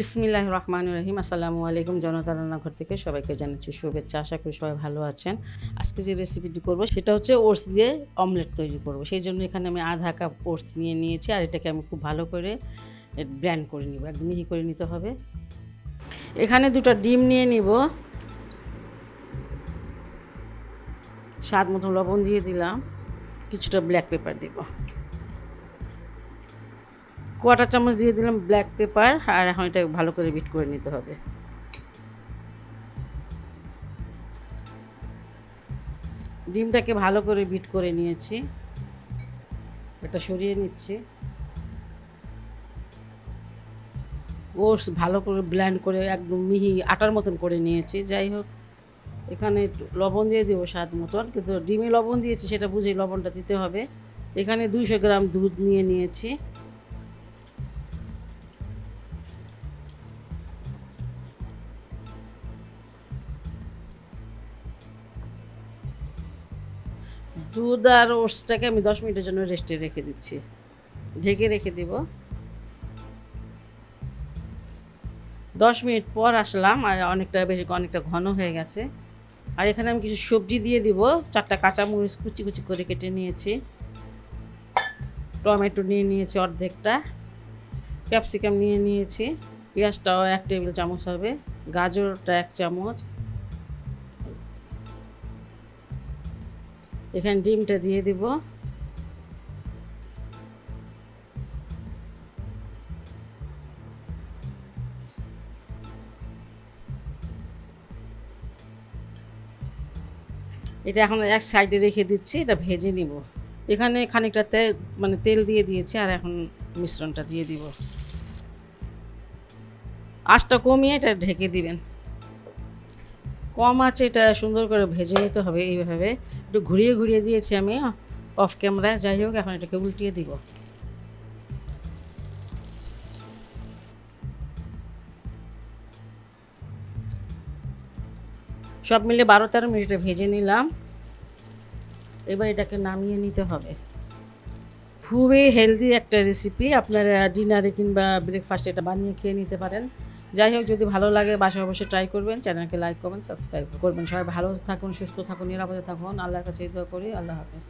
বিসমিল্লাহ রহমান রহিম আসসালামু আলাইকুম জনতা রান্নাঘর থেকে সবাইকে জানাচ্ছি শুভেচ্ছা। আশা করি সবাই ভালো আছেন। আজকে যে রেসিপিটি করব সেটা হচ্ছে ওটস দিয়ে অমলেট তৈরি করব। সেই জন্য এখানে আমি আধা কাপ ওটস নিয়ে নিয়েছি আর এটাকে আমি খুব ভালো করে ব্ল্যান্ড করে নিব। একদম মিহি করে নিতে হবে। এখানে দুটো ডিম নিয়ে নিব। স্বাদ মতো লবণ দিয়ে দিলাম। কিছুটা ব্ল্যাক পেপার দিব। কোয়াটার চামচ দিয়ে দিলাম ব্ল্যাক পেপার আর এখন এটা ভালো করে বিট করে নিতে হবে। ডিমটাকে ভালো করে বিট করে নিয়েছি। এটা সরিয়ে নিচ্ছি। ওটস ভালো করে ব্ল্যান্ড করে একদম মিহি আটার মতন করে নিয়েছি। যাই হোক, এখানে লবণ দিয়ে দেবো স্বাদ মতন, কিন্তু ডিমে লবণ দিয়েছি সেটা বুঝেই লবণটা দিতে হবে। এখানে দুইশো গ্রাম দুধ নিয়ে নিয়েছি। দুধ আর ওটসটাকে আমি দশ মিনিটের জন্য রেস্টে রেখে দিচ্ছি। ঢেকে রেখে দিব। দশ মিনিট পর আসলাম, আর অনেকটা বেশি অনেকটা ঘন হয়ে গেছে। আর এখানে আমি কিছু সবজি দিয়ে দিব। চারটা কাঁচামরিচ কুচি কুচি করে কেটে নিয়েছি। টমেটো নিয়ে নিয়েছি অর্ধেকটা। ক্যাপসিকাম নিয়ে নিয়েছি। পেঁয়াজটাও এক টেবিল চামচ হবে। গাজরটা এক চামচ। এখানে ডিমটা দিয়ে দিব। এটা এখন এক সাইডে রেখে দিচ্ছি, এটা ভেজে নিব। এখানে খানিকটা তেল মানে তেল দিয়ে দিয়েছি, আর এখন মিশ্রণটা দিয়ে দিব। আঁচটা কমিয়ে এটা ঢেকে দিবেন। কম আছে এটা সুন্দর করে ভেজে নিতে হবে এইভাবে। একটু ঘুরিয়ে ঘুরিয়ে দিয়েছি আমি অফ ক্যামেরা যাই হোক, এখন এটাকে উল্টিয়ে দিব। সব মিলে বারো তেরো মিনিটে ভেজে নিলাম। এবার এটাকে নামিয়ে নিতে হবে। খুবই হেলদি একটা রেসিপি আপনারা ডিনারে কিংবা ব্রেকফাস্টে এটা বানিয়ে খেয়ে নিতে পারেন। যাই হোক, যদি ভালো লাগে, বাসায় অবশ্যই ট্রাই করবেন চ্যানেলকে লাইক করবেন সাবস্ক্রাইব করবেন। সবাই ভালো থাকুন, সুস্থ থাকুন, নিরাপদে থাকুন। আল্লাহর কাছে দোয়া করি, আল্লাহ হাফেজ।